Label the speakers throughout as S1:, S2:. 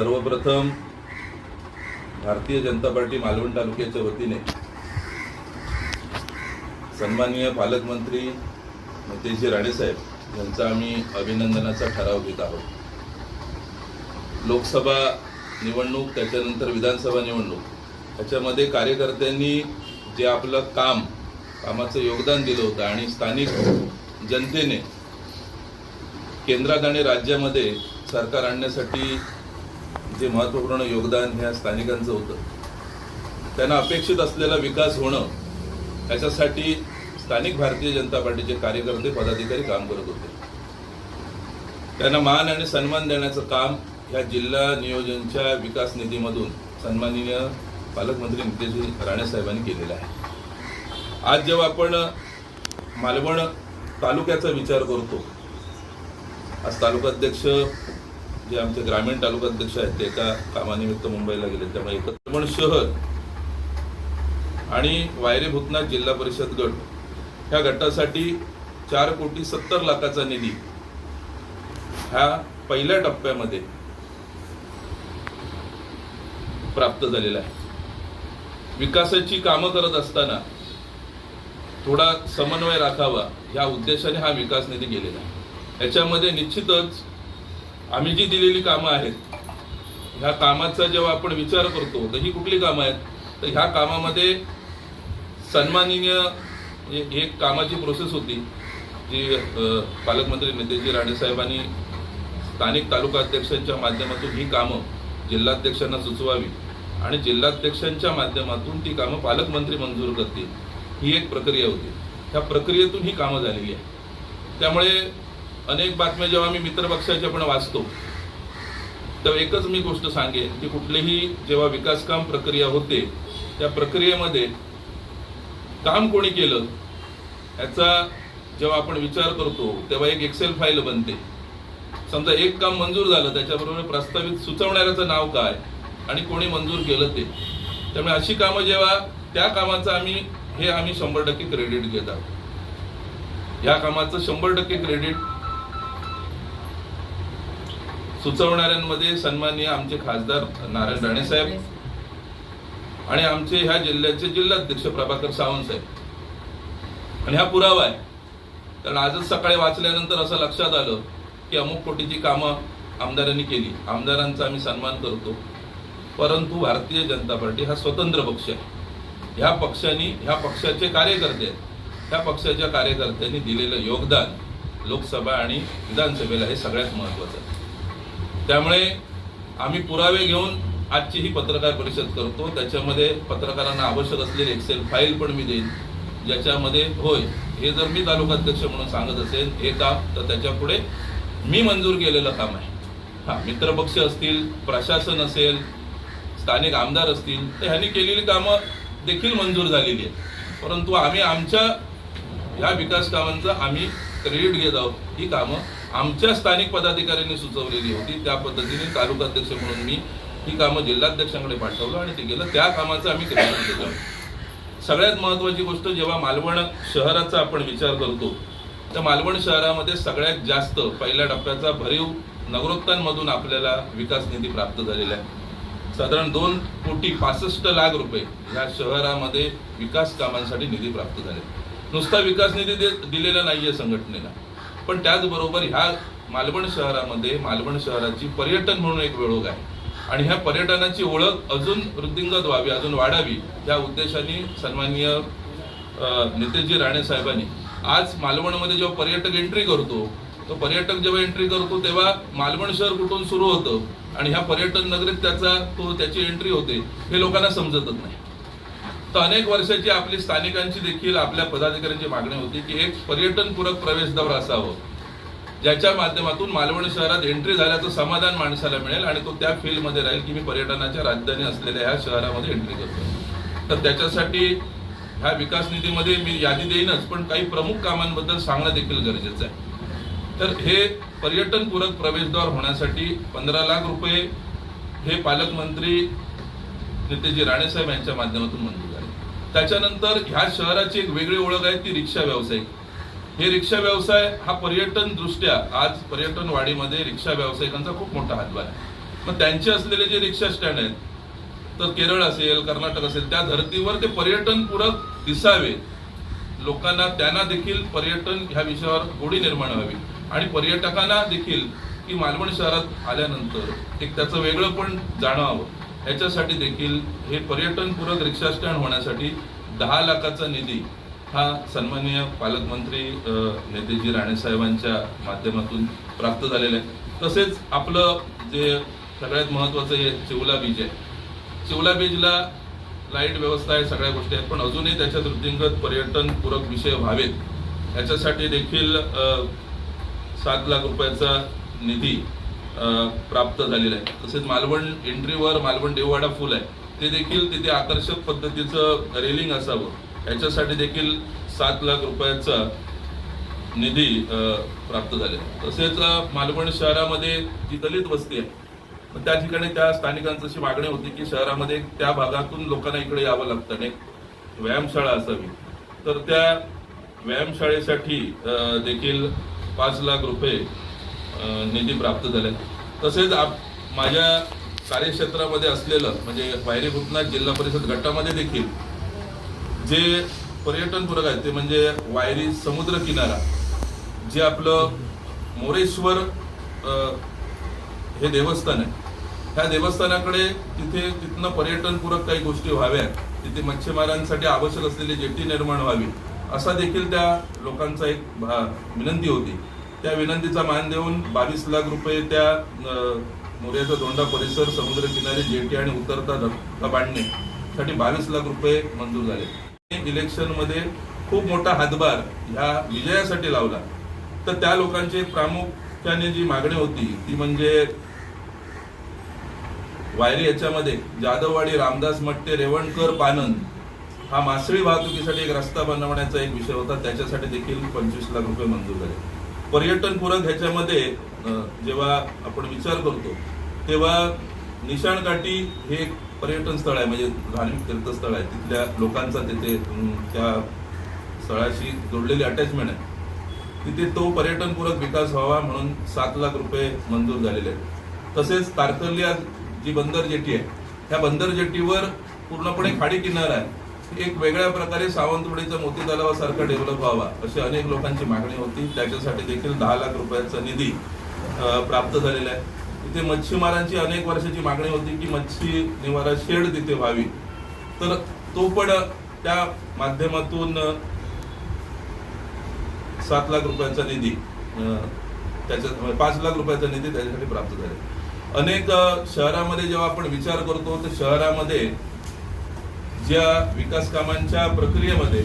S1: सर्वप्रथम भारतीय जनता पार्टी मालवण तालुक्याच्या वतीने सन्माननीय पालकमंत्री नितेशजी राणेसाहेब यांचा आम्ही अभिनंदनाचा ठराव घेत आहोत. लोकसभा निवडणूक त्याच्यानंतर विधानसभा निवडणूक ह्याच्यामध्ये कार्यकर्त्यांनी जे आपलं काम कामाचं योगदान दिलं होतं आणि स्थानिक जनतेने केंद्रात आणि राज्यामध्ये सरकार आणण्यासाठी जे महत्त्वपूर्ण योगदान ह्या स्थानिकांचं होतं. त्यांना अपेक्षित असलेला विकास होणं याच्यासाठी स्थानिक भारतीय जनता पार्टीचे कार्यकर्ते पदाधिकारी काम करत होते. त्यांना मान आणि सन्मान देण्याचं काम ह्या जिल्हा नियोजनच्या विकास निधीमधून सन्माननीय पालकमंत्री नितेशजी राणेसाहेबांनी केलेलं आहे. आज जेव्हा आपण मालवण तालुक्याचा विचार करतो आज तालुकाध्यक्ष जे आमचे ग्रामीण तालुकाध्यक्ष आहेत ते एका कामानिमित्त मुंबईला गेले. त्यामुळे एकत्र पण शहर आणि वायरे भूतनाथ जिल्हा परिषद गट ह्या गटासाठी चार कोटी सत्तर लाखाचा निधी ह्या पहिल्या टप्प्यामध्ये प्राप्त झालेला आहे. विकासाची कामं करत असताना थोडा समन्वय राखावा या उद्देशाने हा विकास निधी गेलेला आहे. याच्यामध्ये निश्चितच आम्ही जी दिलेली कामं आहेत ह्या कामाचा जेव्हा आपण विचार करतो तर ही कुठली कामं आहेत? तर ह्या कामामध्ये सन्माननीय हे- एक कामाची प्रोसेस होती जी पालकमंत्री नितेशजी राणेसाहेबांनी स्थानिक तालुका अध्यक्षांच्या माध्यमातून ही कामं जिल्हाध्यक्षांना सुचवावी आणि जिल्हाध्यक्षांच्या माध्यमातून ती कामं पालकमंत्री मंजूर करतील ही एक प्रक्रिया होती. त्या प्रक्रियेतून ही कामं झालेली आहे त्यामुळे अनेक बातम्या जेव्हा मी मित्रपक्षाच्या पण वाचतो तर एकच मी गोष्ट सांगेन की कुठलीही जेव्हा विकासकाम प्रक्रिया होते त्या प्रक्रियेमध्ये काम कोणी केलं याचा जेव्हा आपण विचार करतो तेव्हा एक एक्सेल फाईल बनते. समजा एक काम मंजूर झालं त्याच्याबरोबर प्रस्तावित सुचवणाऱ्याचं नाव काय आणि कोणी मंजूर केलं ते. त्यामुळे अशी कामं जेव्हा त्या कामाचं आम्ही हे आम्ही शंभर टक्के क्रेडिट घेत आहोत. या कामाचं शंभर टक्के क्रेडिट सुचवणाऱ्यांमध्ये सन्माननीय आमचे खासदार नारायण राणे साहेब आणि आमचे ह्या जिल्ह्याचे जिल्हाध्यक्ष प्रभाकर सावंत साहेब. आणि हा पुरावा आहे. कारण आजच सकाळी वाचल्यानंतर असं लक्षात आलं की अमुक कोटीची कामं आमदारांनी केली. आमदारांचा आम्ही सन्मान करतो. परंतु भारतीय जनता पार्टी हा स्वतंत्र पक्ष आहे. ह्या पक्षांनी ह्या पक्षाचे कार्यकर्ते आहेत. ह्या पक्षाच्या कार्यकर्त्यांनी दिलेलं योगदान लोकसभा आणि विधानसभेला हे सगळ्यात महत्त्वाचं आहे. त्यामुळे आम्ही पुरावे घेऊन आजची ही पत्रकार परिषद करतो. त्याच्यामध्ये पत्रकारांना आवश्यक असलेली एक्सेल फाईल पण मी देईन. ज्याच्यामध्ये होय हे जर मी तालुकाध्यक्ष म्हणून सांगत असेल हे काम तर त्याच्या पुढे मी मंजूर केलेलं काम आहे. हा मित्रपक्ष असतील प्रशासन असेल स्थानिक आमदार असतील तर ह्यांनी केलेली कामं देखील मंजूर झालेली आहेत. परंतु आम्ही आमच्या ह्या विकास कामांचं आम्ही क्रेडिट घेत आहोत. ही कामं आमच्या स्थानिक पदाधिकाऱ्यांनी सुचवलेली होती. त्या पद्धतीने तालुकाध्यक्ष म्हणून मी ही कामं जिल्हाध्यक्षांकडे पाठवलं आणि ते गेलं. त्या कामाचं आम्ही क्रेडिट केलं. सगळ्यात महत्त्वाची गोष्ट जेव्हा मालवण शहराचा आपण विचार करतो तर मालवण शहरामध्ये सगळ्यात जास्त पहिल्या टप्प्याचा भरीव नगरोत्तांमधून आपल्याला विकास निधी प्राप्त झालेला आहे. साधारण दोन कोटी पासष्ट लाख रुपये या शहरामध्ये विकास कामांसाठी निधी प्राप्त झाले नुसता विकास निधी दे दिलेला नाहीये संघटनेला. पण त्याचबरोबर ह्या मालवण शहरामध्ये मालवण शहराची पर्यटन म्हणून एक वेळोख आहे. आणि ह्या पर्यटनाची ओळख अजून वृद्धिंगत व्हावी अजून वाढावी या उद्देशाने सन्माननीय अ, नितेशजी राणे साहेबांनी आज मालवणमध्ये जेव्हा पर्यटक एंट्री करतो तो पर्यटक जेव्हा एंट्री करतो तेव्हा मालवण शहर कुठून सुरू होतं आणि ह्या पर्यटन नगरीत त्याचा तो त्याची एंट्री होते हे लोकांना समजतच नाही. तर अनेक वर्षाची आपली स्थानिकांची देखील आपल्या पदाधिकाऱ्यांची मागणी होती की एक पर्यटनपूरक प्रवेशद्वार असावं ज्याच्या माध्यमातून मालवण शहरात एंट्री झाल्याचं समाधान माणसाला मिळेल आणि तो त्या फील्डमध्ये राहील की मी पर्यटनाच्या राजधानी असलेल्या ह्या शहरामध्ये एंट्री करतो तर त्याच्यासाठी ह्या विकास निधीमध्ये मी यादी देईनच पण काही प्रमुख कामांबद्दल सांगणं देखील गरजेचं आहे. तर हे पर्यटनपूरक प्रवेशद्वार होण्यासाठी पंधरा लाख रुपये हे पालकमंत्री नितेशजी राणेसाहेब यांच्या माध्यमातून मंजूर त्याच्यानंतर ह्या शहराची एक वेगळी ओळख आहे ती रिक्षा व्यावसायिक. हे रिक्षा व्यवसाय हा पर्यटन दृष्ट्या आज पर्यटन वाढीमध्ये रिक्षा व्यावसायिकांचा खूप मोठा हातभार आहे. मग त्यांचे असलेले जे रिक्षा स्टँड आहेत तर केरळ असेल कर्नाटक असेल त्या धर्तीवर ते पर्यटन पूरक दिसावे. लोकांना त्यांना देखील पर्यटन ह्या विषयावर गोडी निर्माण व्हावी. आणि पर्यटकांना देखील की मालवण शहरात आल्यानंतर एक त्याचं वेगळं पण जाणवावं याच्यासाठी देखील हे पर्यटनपूरक रिक्षा स्टँड होण्यासाठी दहा लाखाचा निधी हा सन्माननीय पालकमंत्री नेतेजी राणेसाहेबांच्या माध्यमातून प्राप्त झालेला आहे. तसेच आपलं जे सगळ्यात महत्त्वाचं हे चिवला बीच आहे. चिवला बीचला लाइट व्यवस्था आहे सगळ्या गोष्टी आहेत पण अजूनही त्याच्या वृद्धिंगत पर्यटनपूरक विषय व्हावेत. याच्यासाठी देखील सात लाख रुपयाचा निधी प्राप्त झालेलं आहे. तसेच मालवण एंट्रीवर मालवण देववाडा फुल आहे. ते देखील तिथे आकर्षक पद्धतीचं रेलिंग असावं. याच्यासाठी देखील सात लाख रुपयाचा निधी प्राप्त प्राप्त झाले तसेच मालवण शहरामध्ये जी दलित वस्ती आहे त्या ठिकाणी त्या स्थानिकांची अशी मागणी होती की शहरामध्ये त्या भागातून लोकांना इकडे यावं लागतं आणि व्यायामशाळा असावी. तर त्या व्यायामशाळेसाठी देखील पाच लाख रुपये निधी प्राप्त झाले तसेच आप माझ्या कार्यक्षेत्रामध्ये असलेलं म्हणजे वायरी भूतनाथ जिल्हा परिषद गटामध्ये देखील जे पर्यटनपूरक आहेत ते म्हणजे वायरी समुद्र किनारा जे आपलं मोरेश्वर हे देवस्थान आहे. ह्या देवस्थानाकडे तिथे तिथनं पर्यटनपूरक काही गोष्टी व्हाव्या तिथे मच्छीमारांसाठी आवश्यक असलेली जेटी निर्माण व्हावी असा देखील त्या लोकांचा एक भा- विनंती होती. त्या विनंतीचा मान देऊन बावीस लाख रुपये त्या मोर्याचा दोंडा परिसर समुद्रकिनारी जेटी आणि उतरता दबाडणे बांधण्यासाठी बावीस लाख रुपये मंजूर झाले. इलेक्शनमध्ये खूप मोठा हातभार ह्या विजयासाठी लावला. तर त्या लोकांची प्रामुख्याने जी मागणी होती ती म्हणजे वायरी याच्यामध्ये जाधववाडी रामदास मट्टे रेवणकर पानन हा मासळी वाहतुकीसाठी एक रस्ता बनवण्याचा एक विषय होता. त्याच्यासाठी देखील पंचवीस लाख रुपये मंजूर झाले. पर्यटन पूरक ह्याच्यामध्ये जेव्हा आपण विचार करतो तेव्हा निशाणकाठी हे एक पर्यटन स्थळ आहे म्हणजे धार्मिक तीर्थस्थळ आहे. तिथल्या लोकांचा तिथे त्या स्थळाशी जोडलेली अटॅचमेंट आहे. तिथे तो पर्यटनपूरक विकास व्हावा म्हणून सात लाख रुपये मंजूर झालेले आहेत. तसेच तारकर्ली जी बंदर जेटी आहे ह्या बंदर जेटीवर पूर्णपणे खाडी किनारा आहे. एक वेगळ्या प्रकारे सावंतवाडीचा मोती तलावासारखा डेव्हलप व्हावा अशी अनेक लोकांची मागणी होती. त्याच्यासाठी देखील दहा लाख रुपयाचा निधी प्राप्त झालेला आहे. तिथे मच्छीमारांची अनेक वर्षाची मागणी होती की मच्छी निवारा शेड तिथे व्हावी. तर तो पण त्या माध्यमातून सात लाख रुपयाचा निधी त्याच्या त्याच्यात पाच लाख रुपयाचा निधी त्याच्यासाठी प्राप्त झाला अनेक शहरामध्ये जेव्हा आपण विचार करतो तर शहरामध्ये ज्या विकास कामांच्या प्रक्रियेमध्ये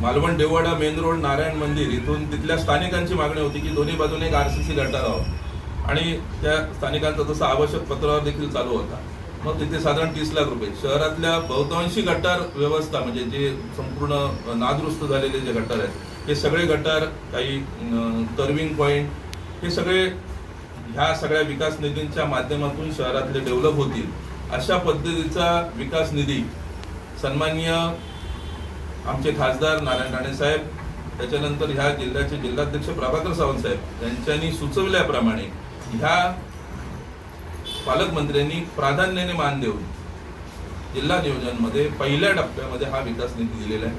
S1: मालवण देववाडा मेन रोड नारायण मंदिर इथून तिथल्या स्थानिकांची मागणी होती की दोन्ही बाजूने एक आर सी सी गटार व्हावं आणि त्या स्थानिकांचा तसा आवश्यक पत्रावर देखील चालू होता. मग तिथे साधारण तीस लाख रुपये. शहरातल्या बहुतांशी गटार व्यवस्था म्हणजे जे संपूर्ण नादुरुस्त झालेले जे गटार आहेत हे सगळे गटार काही टर्विंग पॉईंट हे सगळे ह्या सगळ्या विकास निधींच्या माध्यमातून शहरातले डेव्हलप होतील. अशा पद्धतीचा विकास निधी सन्माननीय आमचे खासदार नारायण राणे साहेब त्याच्यानंतर ह्या जिल्ह्याचे जिल्हाध्यक्ष प्रभाकर सावंत साहेब यांच्यानी सुचवल्याप्रमाणे ह्या पालकमंत्र्यांनी प्राधान्याने मान देऊन जिल्हा नियोजनमध्ये पहिल्या टप्प्यामध्ये हा विकास निधी दिलेला आहे.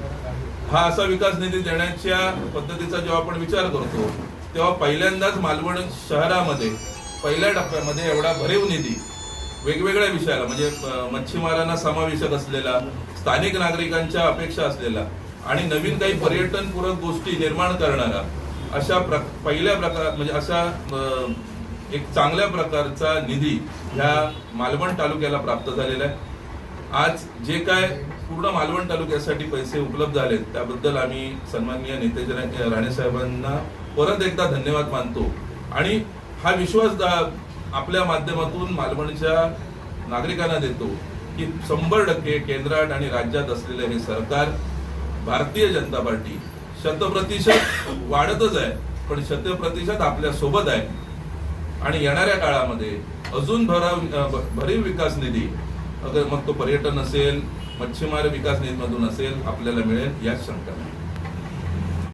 S1: हा असा विकास निधी देण्याच्या पद्धतीचा जेव्हा आपण विचार करतो तेव्हा पहिल्यांदाच मालवण शहरामध्ये पहिल्या टप्प्यामध्ये एवढा भरीव निधी वेगवेगळ्या विषयाला म्हणजे मच्छीमारांना समावेशक असलेला स्थानिक नागरिकांच्या अपेक्षा असलेला आणि नवीन काही पर्यटनपूरक गोष्टी निर्माण करणारा अशा प्र पहिल्या प्रकार म्हणजे अशा एक चांगल्या प्रकारचा निधी ह्या मालवण तालुक्याला प्राप्त झालेला आहे. आज जे काय पूर्ण मालवण तालुक्यासाठी पैसे उपलब्ध झालेत त्याबद्दल आम्ही सन्माननीय नेतेजी राणे साहेबांना परत एकदा धन्यवाद मानतो. आणि हा विश्वास आपल्या माध्यमातून मालवणच्या नागरिकांना देतो की शंभर टक्के केंद्रात आणि राज्यात असलेलं हे सरकार भारतीय जनता पार्टी शतप्रतिशत वाढतच आहे पण शतप्रतिशत आपल्यासोबत आहे. आणि येणाऱ्या काळामध्ये अजून भराव भ- भरीव विकास निधी अगर मग तो पर्यटन असेल मच्छीमार विकास निधीमधून असेल आपल्याला मिळेल याच शंका नाही.